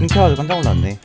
승차가지고 깜짝 놀랐네.